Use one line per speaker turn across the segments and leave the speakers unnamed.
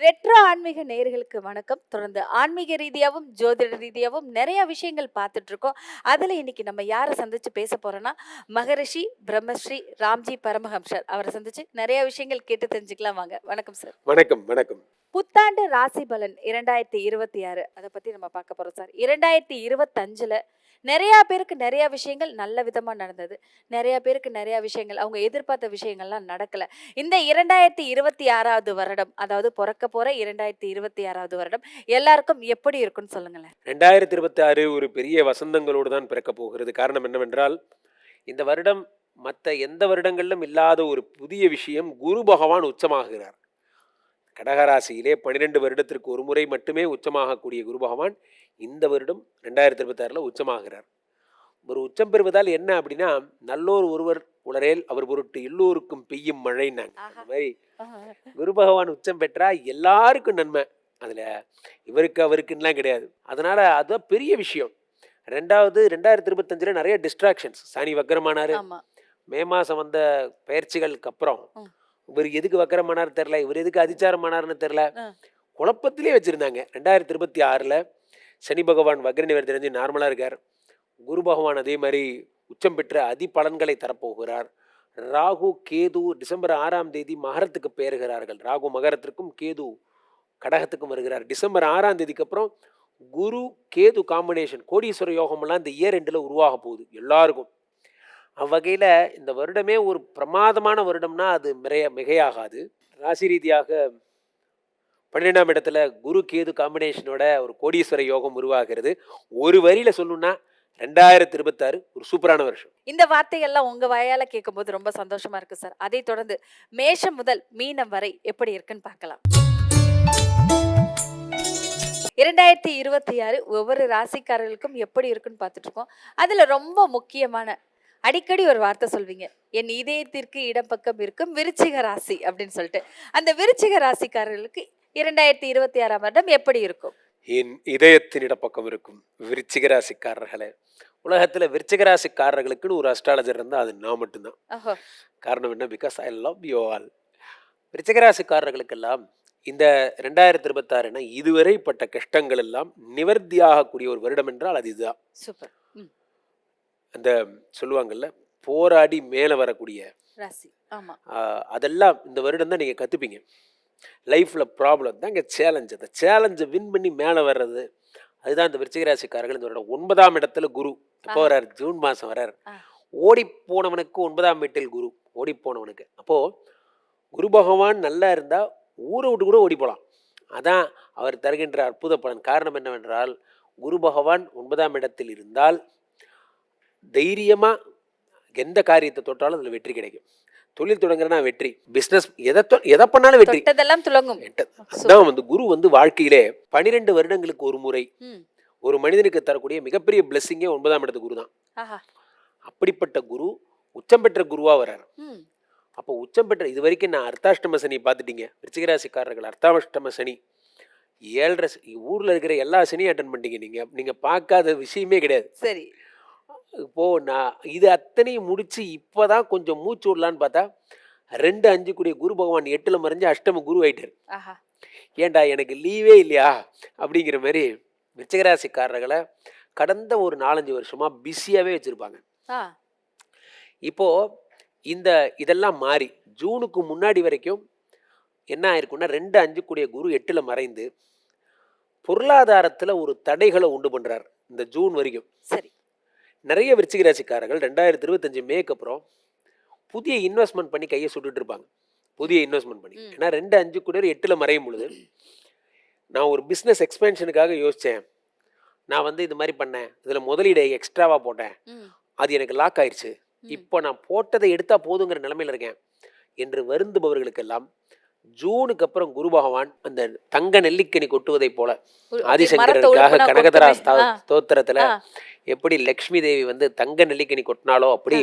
Retro ஆன்மீக நேயர்களுக்கு வணக்கம். தொடர்ந்து ஆன்மீக ரீதியாகவும் ஜோதிட ரீதியாகவும் நிறைய விஷயங்கள் பார்த்துட்டு இருக்கோம் அதில் இன்னைக்கு நம்ம யாரை சந்திச்சு பேச போறோம்னா மகரிஷி பிரம்மஸ்ரீ ராம்ஜி பரமஹம்சர் அவரை சந்திச்சு நிறைய விஷயங்கள் கேட்டு தெரிஞ்சுக்கலாம் வாங்க. வணக்கம் சார்.
வணக்கம் வணக்கம்.
புத்தாண்டு ராசி பலன் இரண்டாயிரத்தி இருபத்தி ஆறு. அதை பத்தி நம்ம பார்க்க போறோம் சார். இரண்டாயிரத்தி இருபத்தஞ்சுல நிறைய பேருக்கு நிறைய விஷயங்கள் நல்ல விதமா நடந்தது. நிறைய பேருக்கு நிறைய விஷயங்கள் அவங்க எதிர்பார்த்த விஷயங்கள்லாம் நடக்கல. இந்த இரண்டாயிரத்தி இருபத்தி ஆறாவது வருடம் அதாவது பிறக்க போற இரண்டாயிரத்தி இருபத்தி ஆறாவது வருடம் எல்லாருக்கும் எப்படி இருக்கும்னு சொல்லுங்களேன்?
ரெண்டாயிரத்தி இருபத்தி ஆறு ஒரு பெரிய வசந்தங்களோடு தான் பிறக்க போகிறது. காரணம் என்னவென்றால் இந்த வருடம் மற்ற எந்த வருடங்களிலும் இல்லாத ஒரு புதிய விஷயம் குரு பகவான் உச்சமாகிறார் கடகராசியிலே பன்னிரெண்டு வருடத்திற்கு ஒரு முறை மட்டுமே உச்சமாகக்கூடிய குரு பகவான் இந்த வருடம் ரெண்டாயிரத்தி இருபத்தாறில் உச்சமாகிறார். ஒரு உச்சம் பெறுவதால் என்ன அப்படின்னா நல்லோர் ஒருவர் உளரேல் அவர் பொருட்டு எல்லோருக்கும் பெய்யும் மழைன்னாங்க. அந்த. மாதிரி குரு பகவான் உச்சம் பெற்றா எல்லாருக்கும் நன்மை. அதில் இவருக்கு அவருக்குன்னெலாம் கிடையாது. அதனால் அதுதான் பெரிய விஷயம். ரெண்டாவது ரெண்டாயிரத்தி இருபத்தஞ்சில் நிறைய டிஸ்ட்ராக்ஷன்ஸ் சனி வக்கரமானார். மே மாதம் வந்த பயிற்சிகளுக்கு அப்புறம். இவர் எதுக்கு வக்கரமானார் தெரில இவர் எதுக்கு அதிச்சாரமானார்னு தெரில. குழப்பத்திலே வச்சுருந்தாங்க. ரெண்டாயிரத்தி இருபத்தி ஆறில் சனி பகவான் வக்ர நிவர் தெரிஞ்சு நார்மலாக இருக்கார். குரு பகவான் அதே மாதிரி உச்சம் பெற்ற அதி பலன்களை தரப்போகிறார். ராகு கேது டிசம்பர் ஆறாம் தேதி மகரத்துக்கு பெயர்கிறார்கள் ராகு மகரத்திற்கும் கேது கடகத்துக்கும் வருகிறார். டிசம்பர் ஆறாம் தேதிக்கு அப்புறம் குரு கேது காம்பினேஷன் கோடீஸ்வர யோகமெல்லாம் இந்த இயர் ரெண்டில் உருவாக போகுது. எல்லாருக்கும். அவ்வகையில் இந்த வருடமே ஒரு பிரமாதமான வருடம்னா அது மிகைய மிகையாகாது. ராசி ரீதியாக பன்னிரெண்டாம் இடத்துல குரு கேது காம்பினேஷனோட ஒரு கோடீஸ்வர யோகம் உருவாகிறது. ஒரு வரியில் சொல்லணும்னா ரெண்டாயிரத்தி இருபத்தாறு ஒரு சூப்பரான வருஷம்.
இந்த வார்த்தையெல்லாம் உங்க வாயால கேட்கும்போது ரொம்ப சந்தோஷமா இருக்கு சார். அதை தொடர்ந்து மேஷம் முதல் மீனம் வரை எப்படி இருக்குன்னு பார்க்கலாம். இரண்டாயிரத்தி இருபத்தி ஆறு ஒவ்வொரு ராசிக்காரர்களுக்கும் எப்படி இருக்குன்னு பார்த்துட்டு இருக்கோம். அதுல ரொம்ப முக்கியமான அடிக்கடி ஒரு வார்த்தை சொல்வீங்க. என் இதயத்திற்கு இடம் பக்கம் இருக்கும் விருச்சிக ராசி அப்படின்னு சொல்லிட்டு. அந்த விருச்சிக ராசிக்காரர்களுக்கு இரண்டாயிரத்தி இருபத்தி ஆறாம் வருடம் எப்படி இருக்கும்?
என் இதயத்தின் இடப்பக்கம் இருக்கும் விருச்சிக ராசிக்காரர்களே. உலகத்தில் விருச்சிக ராசிக்காரர்களுக்குன்னு ஒரு அஸ்ட்ராலஜர் இருந்தால் அது நான் மட்டும்தான். காரணம் என்ன? Because I love you all விருச்சிகராசிக்காரர்களுக்கெல்லாம் இந்த ரெண்டாயிரத்தி இருபத்தாறுனா இதுவரை பட்ட கஷ்டங்கள் எல்லாம் நிவர்த்தியாகக்கூடிய ஒரு வருடம் என்றால் அது இதுதான்.
சூப்பர்.
அந்த சொல்லுவாங்கல்ல போராடி மேலே வரக்கூடிய.
ராசி. ஆமா.
ஆஹ், அதெல்லாம் இந்த வருடம் தான் நீங்கள் கற்றுப்பீங்க லைஃப்பில் ப்ராப்ளம் தான் இங்கே சேலஞ்ச் அந்த சேலஞ்சை வின் பண்ணி மேலே வர்றது அதுதான் இந்த விருச்சிகராசிக்காரர்கள் இந்த வருடம். ஒன்பதாம் இடத்துல குரு. எப்போ. வர்றார் ஜூன் மாதம் வர்றார். ஓடி போனவனுக்கு ஒன்பதாம் வீட்டில் குரு. ஓடி போனவனுக்கு. அப்போது குரு பகவான் நல்லா இருந்தால் ஊரை விட்டு கூட ஓடி போகலாம் அதான் அவர் தருகின்ற அற்புத பலன். காரணம் என்னவென்றால் குரு பகவான் ஒன்பதாம் இடத்தில் இருந்தால் தைரியமாக எந்த காரியத்தை தொட்டாலும் அதில் வெற்றி கிடைக்கும். தொழில் தொடங்குறனா வெற்றி. பிஸ்னஸ் எதை எதை பண்ணாலும் வெற்றி.
தொட்டதெல்லாம் துலங்கும்
எட்ட- அதான் வந்து குரு வந்து வாழ்க்கையிலே பனிரெண்டு வருடங்களுக்கு ஒரு முறை ஒரு மனிதனுக்கு தரக்கூடிய மிகப்பெரிய பிளெஸ்ஸிங்கே ஒன்பதாம் இடத்து குரு தான். அப்படிப்பட்ட குரு உச்சம் பெற்ற குருவா வர்றார். அப்போ உச்சம் பெற்ற இது வரைக்கும் நான் அர்த்தாஷ்டம சனி பார்த்துட்டீங்க? விருச்சிகராசிக்காரர்கள் அர்த்தாஷ்டம சனி. ஏழரை ஊர்ல இருக்கிற எல்லா சனியும் அட்டன் பண்ணிட்டீங்க. நீங்க நீங்க பார்க்காத விஷயமே கிடையாது.
சரி.
இப்போ நான் இது அத்தனையும் முடிச்சு இப்போதான் கொஞ்சம் மூச்சு விடலான்னு பார்த்தா ரெண்டு அஞ்சு கூடிய குரு பகவான் எட்டுல மறைஞ்சு அஷ்டம குரு ஆயிட்டார். ஏன்டா எனக்கு லீவே இல்லையா? அப்படிங்கிற மாதிரி விருச்சிகராசிக்காரர்களை கடந்த ஒரு நாலஞ்சு வருஷமா பிஸியாகவே வச்சுருப்பாங்க.
ஆ.
இப்போ இந்த இதெல்லாம் மாறி ஜூனுக்கு முன்னாடி வரைக்கும் என்ன ஆயிருக்குன்னா ரெண்டு அஞ்சு கூடிய குரு எட்டில் மறைந்து பொருளாதாரத்தில் ஒரு தடைகளை உண்டு பண்ணுறார் இந்த ஜூன் வரைக்கும்.
சரி.
நிறைய விருச்சிக ராசிக்காரர்கள் ரெண்டாயிரத்தி இருபத்தஞ்சு மேக்கு அப்புறம் புதிய இன்வெஸ்ட்மெண்ட் பண்ணி கையை சுட்டுட்டு இருப்பாங்க. புதிய இன்வெஸ்ட்மெண்ட் பண்ணி. ஏன்னா ரெண்டு அஞ்சு கூட எட்டில் மறையும் பொழுது நான் ஒரு பிஸ்னஸ் எக்ஸ்பென்ஷனுக்காக யோசித்தேன் நான் வந்து இது மாதிரி பண்ணேன். இதில் முதலீடை எக்ஸ்ட்ராவாக போட்டேன். அது எனக்கு லாக் ஆயிடுச்சு. இப்போ நான் போட்டதை எடுத்தா போதுங்கிற நிலைமையில இருக்கேன். என்று வருந்துபவர்களுக்கெல்லாம் ஜூனுக்கு அப்புறம் குரு பகவான் அந்த தங்க நெல்லிக்கனி கொட்டுவதைப் போல
ஒழுங்குனா
கனகதரா ஸ்தோத்திரத்துல. எப்படி லக்ஷ்மி தேவி வந்து தங்க நெல்லிக்கனி கொட்டினாலோ அப்படி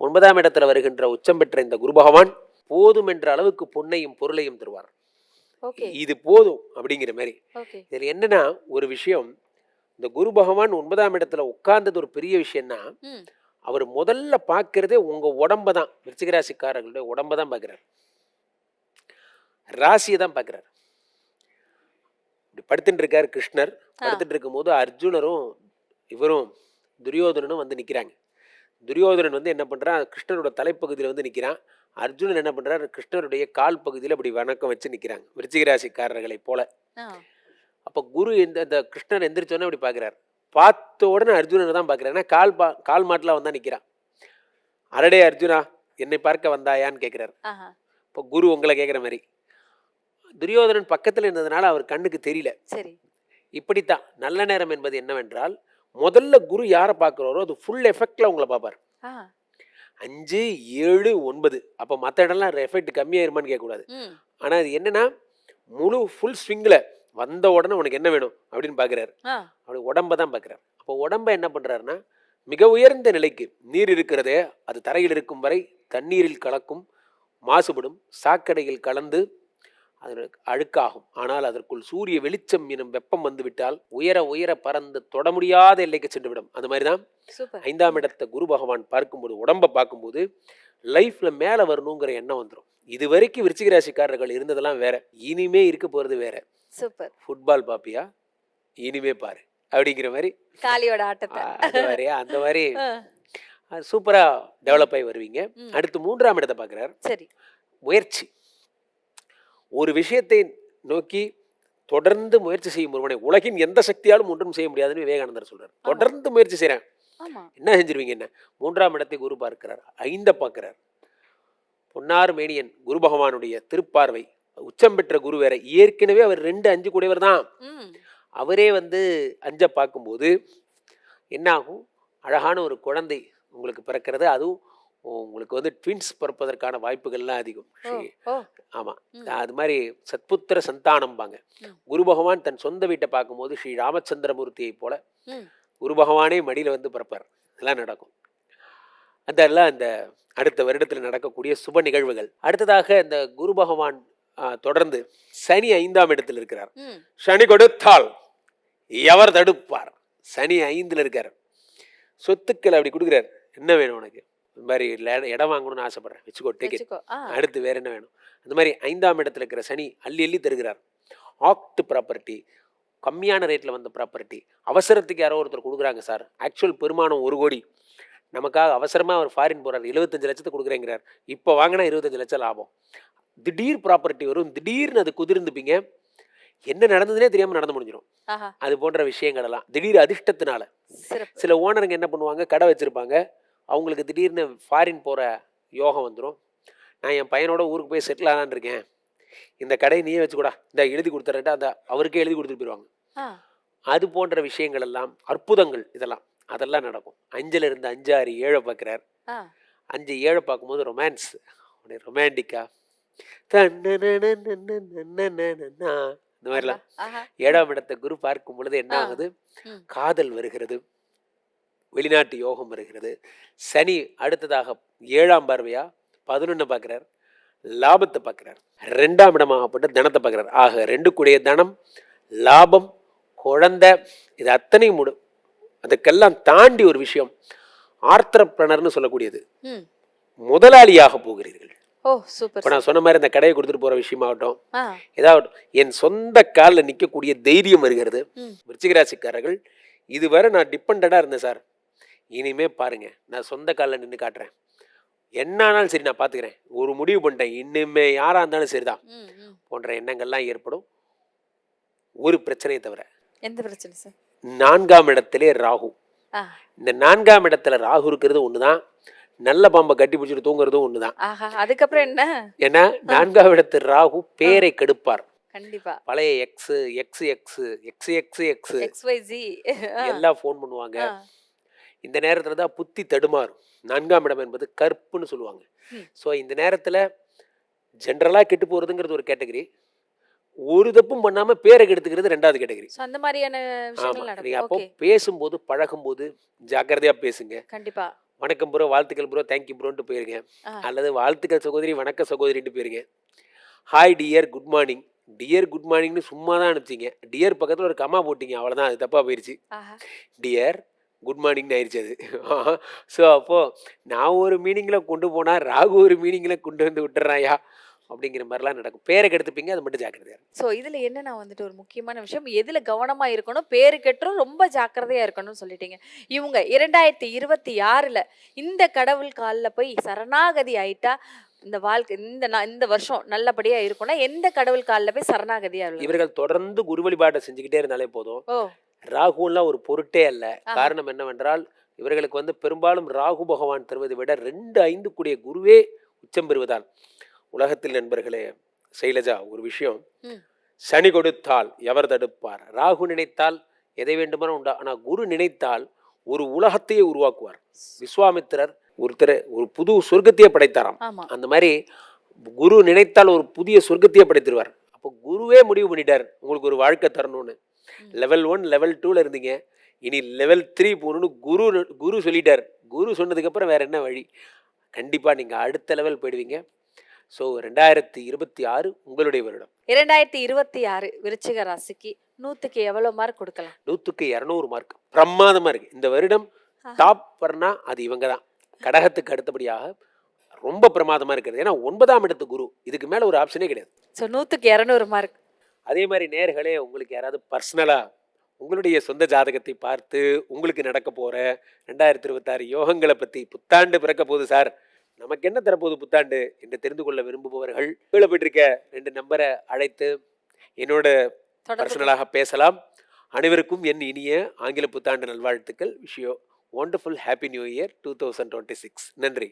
ஒன்பதாம் இடத்துல வருகின்ற உச்சம் பெற்ற இந்த குரு பகவான் போதும் என்ற அளவுக்கு பொன்னையும் பொருளையும் தருவார். இது போதும் அப்படிங்கிற மாதிரி. இதில் என்னன்னா ஒரு விஷயம் இந்த குரு பகவான் ஒன்பதாம் இடத்துல உட்கார்ந்தது ஒரு பெரிய விஷயம்னா அவர் முதல்ல பார்க்கறதே உங்க உடம்ப தான். விருச்சிக ராசிக்காரர்களுடைய உடம்ப தான் பார்க்குறாரு. ராசியை தான் பார்க்குறாரு. படுத்துட்டு இருக்கார் கிருஷ்ணர். படுத்துட்டு இருக்கும்போது அர்ஜுனரும் இவரும் துரியோதனனும் வந்து நிற்கிறாங்க துரியோதனன் வந்து என்ன பண்ணுறான் கிருஷ்ணரோட தலைப்பகுதியில் வந்து நிற்கிறான் அர்ஜுனன் என்ன பண்ணுறாரு கிருஷ்ணருடைய கால் பகுதியில் அப்படி வணக்கம் வச்சு நிற்கிறாங்க விருச்சிகராசிக்காரர்களைப் போல. அப்போ குரு இந்த இந்த கிருஷ்ணர் எந்திரிச்சோன்னே அப்படி பார்க்குறாரு. பார்த்த உடனே அர்ஜுனனை தான் பார்க்குறாரு. ஏன்னா கால் பா கால் மாட்டில் வந்தா நிற்கிறான் அரடே அர்ஜுனா என்னை பார்க்க வந்தாயான்னு கேட்குறாரு இப்போ குரு உங்களை கேட்குற மாதிரி. துரியோதனன் பக்கத்தில் இருந்ததுனால அவர் கண்ணுக்கு தெரியல.
சரி.
இப்படித்தான். நல்ல நேரம் என்பது என்னவென்றால் முதல்ல குரு யாரை பார்க்குறாரோ அது ஃபுல் எஃபெக்டில் உங்களை பார்ப்பார். அஞ்சு ஏழு ஒன்பது. அப்போ மற்ற இடம்லாம் எஃபெக்ட் கம்மியாயிருமான்னு கேட்கக்கூடாது. ஆனால் அது என்னன்னா முழு ஃபுல் ஸ்விங்கில் வந்த உடனே உனக்கு என்ன வேணும் அப்படின்னு பார்க்குறாரு. அப்படி உடம்ப தான் பார்க்குறாரு. அப்போ உடம்ப என்ன பண்ணுறாருன்னா மிக உயர்ந்த நிலைக்கு நீர் இருக்கிறதே அது தரையில் இருக்கும் வரை தண்ணீரில் கலக்கும் மாசுபடும் சாக்கடையில் கலந்து அது அழுக்காகும் ஆனால் அதற்குள் சூரிய வெளிச்சம் எனும் வெப்பம் வந்துவிட்டால் உயர உயர பறந்து தொட முடியாத எல்லைக்கு சென்றுவிடும். அந்த மாதிரி தான் ஐந்தாம் இடத்தை குரு பகவான் பார்க்கும்போது உடம்பை பார்க்கும்போது லைஃப்ல மேலே வரணுங்கிற எண்ணம் வந்துடும் இது வரைக்கும் விருச்சிக ராசிக்காரர்கள் இருந்ததெல்லாம் வேற. இனிமே இருக்க போறது வேற.
சூப்பர்.
ஃபுட்பால் பாப்பியா? இனிமே பாரு. அப்படிங்கிற மாதிரி.
காளியோட ஆட்டத்தை.
அந்த மாதிரியா? அந்த மாதிரி. சூப்பரா டெவலப் ஆகி வருவீங்க. அடுத்து மூன்றாம் இடத்தை பார்க்குறார்.
சரி.
முயற்சி. ஒரு விஷயத்தை நோக்கி தொடர்ந்து முயற்சி செய்யும் ஒருவனை உலகின் எந்த சக்தியாலும் ஒன்றும் செய்ய முடியாதுன்னு விவேகானந்தர் சொல்றார். தொடர்ந்து முயற்சி செய்றேன்.
ஆமா.
என்ன செஞ்சிருவீங்க என்ன? மூன்றாம் இடத்தை குரு பார்க்கிறார். ஐந்த பார்க்கிறார். பொன்னார் மேனியன் குரு பகவானுடைய திருப்பார்வை உச்சம் பெற்ற குரு வேற. ஏற்கனவே அவர் ரெண்டு அஞ்சு கூடியவர் தான். அவரே வந்து அஞ்ச பார்க்கும்போது என்ன ஆகும் அழகான ஒரு குழந்தை உங்களுக்கு பிறக்கிறது. அதுவும் உங்களுக்கு வந்து ட்வின்ஸ் பிறப்பதற்கான வாய்ப்புகள்லாம் அதிகம்.
ஓ
ஸ்ரீ-
ஓ
ஆமா.
ம்,
அது மாதிரி சத்புத்திர சந்தானம்பாங்க. குரு பகவான் தன் சொந்த வீட்டை பார்க்கும்போது ஸ்ரீ ராமச்சந்திரமூர்த்தியை போல குரு பகவானே மடியில வந்து பிறப்பார். இதெல்லாம் நடக்கும். அந்த எல்லாம் அந்த அடுத்த வருடத்தில் நடக்கக்கூடிய சுப நிகழ்வுகள். அடுத்ததாக இந்த குரு பகவான் தொடர்ந்து சனி ஐந்தாம் இடத்தில் இருக்கிறார். சனி கொடுத்தால் எவர் தடுப்பார்? சனி ஐந்துல இருக்கார். சொத்துக்கள் அப்படி கொடுக்குறார். என்ன வேணும் உனக்கு? இந்த மாதிரி இட- இடம் வாங்கணும்னு ஆசைப்படுறேன். வச்சுக்கோ டேக்
வச்சுக்கோ. ஆ.
அடுத்து வேற என்ன வேணும்? அந்த மாதிரி ஐந்தாம் இடத்துல இருக்கிற சனி அள்ளி அள்ளி தருகிறார். ஆக்ட் ப்ராப்பர்ட்டி கம்மியான ரேட்டில் வந்த ப்ராப்பர்ட்டி. அவசரத்துக்கு யாரோ ஒருத்தர் கொடுக்குறாங்க சார். ஆக்சுவல் பெருமானம் ஒரு கோடி. நமக்காக அவசரமாக அவர் ஃபாரின் போகிறார் எழுபத்தஞ்சு லட்சத்தை கொடுக்குறேங்கிறார். இப்போ வாங்கினா இருபத்தஞ்சு லட்சம் லாபம். திடீர் ப்ராப்பர்ட்டி வரும். திடீர்னு அது குதிர்ந்துப்பீங்க. என்ன நடந்ததுனே தெரியாமல் நடந்து முடிஞ்சிடும் அது போன்ற விஷயங்கள் எல்லாம். திடீர் அதிர்ஷ்டத்தினால. சில ஓனருங்க என்ன பண்ணுவாங்க? கடை வச்சுருப்பாங்க. அவங்களுக்கு திடீர்னு ஃபாரின் போகிற யோகம் வந்துடும் நான் என் பையனோட ஊருக்கு போய் செட்டில் ஆகலான்னு இருக்கேன். இந்த கடையை நீயே வச்சுக்கூடா. இந்த எழுதி கொடுத்துறேன்ட்டு அந்த அவருக்கே எழுதி கொடுத்துட்டு போயிடுவாங்க. அது போன்ற விஷயங்கள் எல்லாம் அற்புதங்கள் இதெல்லாம் அதெல்லாம் நடக்கும். அஞ்சுல இருந்து அஞ்சு ஆறு ஏழை பார்க்குறார். அஞ்சு ஏழை பார்க்கும்போது ரொமான்ஸ் அப்படியே ரொமான்டிக்கா இந்த மாதிரிலாம். ஏழாம் இடத்தை குரு பார்க்கும் பொழுது என்ன. ஆகுது. காதல் வருகிறது. வெளிநாட்டு யோகம் வருகிறது. சனி அடுத்ததாக ஏழாம் பார்வையா பதினொன்று பார்க்குறார் லாபத்தை பார்க்குறார். ரெண்டாம் இடமாகப்பட்ட தனத்தை பார்க்குறார். ஆக ரெண்டு கூடிய தனம் லாபம் குழந்தை இது அத்தனையும் முடு. அதுக்கெல்லாம் தாண்டி ஒரு விஷயம் ஆர்த்தரப்பிரணர்னு சொல்லக்கூடியது. முதலாளியாக போகிறீர்கள்.
ஓ சூப்பர்
இப்போ நான் சொன்ன மாதிரி இந்த கடையை கொடுத்துட்டு போகிற விஷயமாகட்டும் ஏதாவது என் சொந்த காலில் நிற்கக்கூடிய தைரியம் வருகிறது. விருச்சிகராசிக்காரர்கள் இதுவரை நான் டிபெண்டடாக இருந்தேன் சார். இனிமே பாருங்க நான் சொந்த காலில் நின்று காட்டுறேன். என்ன ஆனாலும் சரி நான் பார்த்துக்கிறேன் ஒரு முடிவு பண்ணிட்டேன். இன்னுமே யாராக இருந்தாலும் சரிதான். போன்ற எண்ணங்கள்லாம் ஏற்படும். ஒரு பிரச்சனையை தவிர.
எந்த பிரச்சனை சார்
நான்காம் இடத்திலே ராகு. இந்த நான்காம் இடத்துல ராகு இருக்கிறது ஒன்று தான் நல்ல பாம்பை கட்டி பிடிச்சிட்டு தூங்குறதும் ஒன்று தான்
அதுக்கப்புறம் என்ன?
ஏன்னா நான்காம் இடத்து ராகு பேரை கெடுப்பார்.
கண்டிப்பா.
பழைய ex ex ex ex ex ex
ex
எல்லாம் ஃபோன் பண்ணுவாங்க. இந்த நேரத்தில் தான் புத்தி தடுமாறும். நான்காம் இடம் என்பது கற்புன்னு சொல்லுவாங்க. ஸோ இந்த நேரத்தில் ஜென்ரலாக கெட்டு போகிறதுங்கிறது ஒரு கேட்டகரி ஒரு தப்பும் பண்ணாமல் பேரை கெடுத்துக்கிறது ரெண்டாவது கேட்டகரி
அந்த மாதிரியான
நீங்கள் அப்போ பேசும்போது பழகும்போது ஜாக்கிரதையாக பேசுங்க.
கண்டிப்பா.
வணக்கம் ப்ரோ வாழ்த்துக்கள் ப்ரோ தேங்க்யூ ப்ரோன்ட்டு போயிருங்க. அல்லது வாழ்த்துக்கள் சகோதரி வணக்க சகோதரின்ட்டு போயிருங்க. Hi dear good morning dear good மார்னிங்னு சும்மா தான் அனுப்பிச்சிங்க. டியர் பக்கத்தில் ஒரு கம்மா போட்டிங்க. அவ்வளோதான் அது தப்பாக போயிடுச்சு டியர் குட் மார்னிங்னு ஆயிடுச்சு அது. ஸோ அப்போது நான் ஒரு மீனிங்கில் கொண்டு போனால் ராகு ஒரு மீனிங்கில் கொண்டு வந்து விட்டுறாயா? அப்படிங்கிற மாதிரிலாம் நடக்கும். பேரை கெடுத்துப்பீங்க அது மட்டும் ஜாக்கிரதையா இருங்க.
ஸோ இதுல என்னன்னா வந்துட்டு ஒரு முக்கியமான விஷயம். எதுல கவனமா இருக்கணும் பேரு கெட்டுரும் ரொம்ப ஜாக்கிரதையா இருக்கணும்னு சொல்லிட்டீங்க. இவங்க இரண்டாயிரத்தி இருபத்தி ஆறுல இந்த கடவுள் காலில் போய் சரணாகதி ஆயிட்டா இந்த வாழ்க்கை இந்த இந்த வருஷம் நல்லபடியா இருக்கும்னா எந்த கடவுள் காலில் போய் சரணாகதியா இருக்கு
இவர்கள் தொடர்ந்து குரு வழிபாட்டை செஞ்சுக்கிட்டே இருந்தாலே போதும்.
ஓ.
ராகுலாம் ஒரு பொருட்டே அல்ல. காரணம் என்னவென்றால் இவர்களுக்கு வந்து பெரும்பாலும் ராகு பகவான் தருவதை விட ரெண்டு ஐந்து கூடிய குருவே உச்சம் பெறுவதால். உலகத்தில் நண்பர்களே சைலஜா ஒரு விஷயம். சனி கொடுத்தால் எவர் தடுப்பார்? ராகு நினைத்தால் எதை வேண்டுமானும் உண்டா? ஆனா குரு நினைத்தால் ஒரு உலகத்தையே உருவாக்குவார். விஸ்வாமித்திரர் ஒருத்தர் ஒரு புது சொர்க்கத்தையே படைத்தாராம். அந்த மாதிரி குரு நினைத்தால் ஒரு புதிய சொர்க்கத்தையே படைத்திருவார். அப்போ குருவே முடிவு பண்ணிட்டார். உங்களுக்கு ஒரு வாழ்க்கை தரணும்னு. லெவல் ஒன் லெவல் டூவில் இருந்தீங்க. இனி லெவல் த்ரீ போகணும்னு குரு குரு சொல்லிட்டார். குரு சொன்னதுக்கப்புறம் வேற என்ன வழி? கண்டிப்பாக நீங்கள் அடுத்த லெவல் போயிடுவீங்க. ஸோ ரெண்டாயிரத்தி இருபத்தி ஆறு உங்களுடைய வருடம்.
இரண்டாயிரத்தி இருபத்தி ஆறு விருச்சிக ராசிக்கு நூத்துக்கு எவ்வளவு மார்க் கொடுக்கலாம்?
நூற்றுக்கு இரநூறு மார்க் பிரமாதமாக இருக்கு. இந்த வருடம். டாப் பண்ணா அது இவங்க தான். கடகத்துக்கு அடுத்தபடியாக ரொம்ப பிரமாதமாக இருக்கிறது. ஏன்னா ஒன்பதாம் இடத்து குரு. இதுக்கு மேலே ஒரு ஆப்ஷனே கிடையாது.
ஸோ நூத்துக்கு இரநூறு மார்க்
அதே மாதிரி நேர்களே உங்களுக்கு யாராவது பர்சனலாக உங்களுடைய சொந்த ஜாதகத்தை பார்த்து உங்களுக்கு நடக்க போகிற ரெண்டாயிரத்தி இருபத்தாறு யோகங்களை பற்றி புத்தாண்டு பிறக்க போகுது சார். நமக்கு என்ன தரப்போகுது புத்தாண்டு என்று தெரிந்து கொள்ள விரும்புபவர்கள் கீழே போயிட்டிருக்க ரெண்டு நம்பரை அழைத்து என்னோட பர்சனலாக பேசலாம். அனைவருக்கும் என் இனிய ஆங்கில புத்தாண்டு நல்வாழ்த்துக்கள். விஷயம் wonderful happy new year two thousand twenty six நன்றி.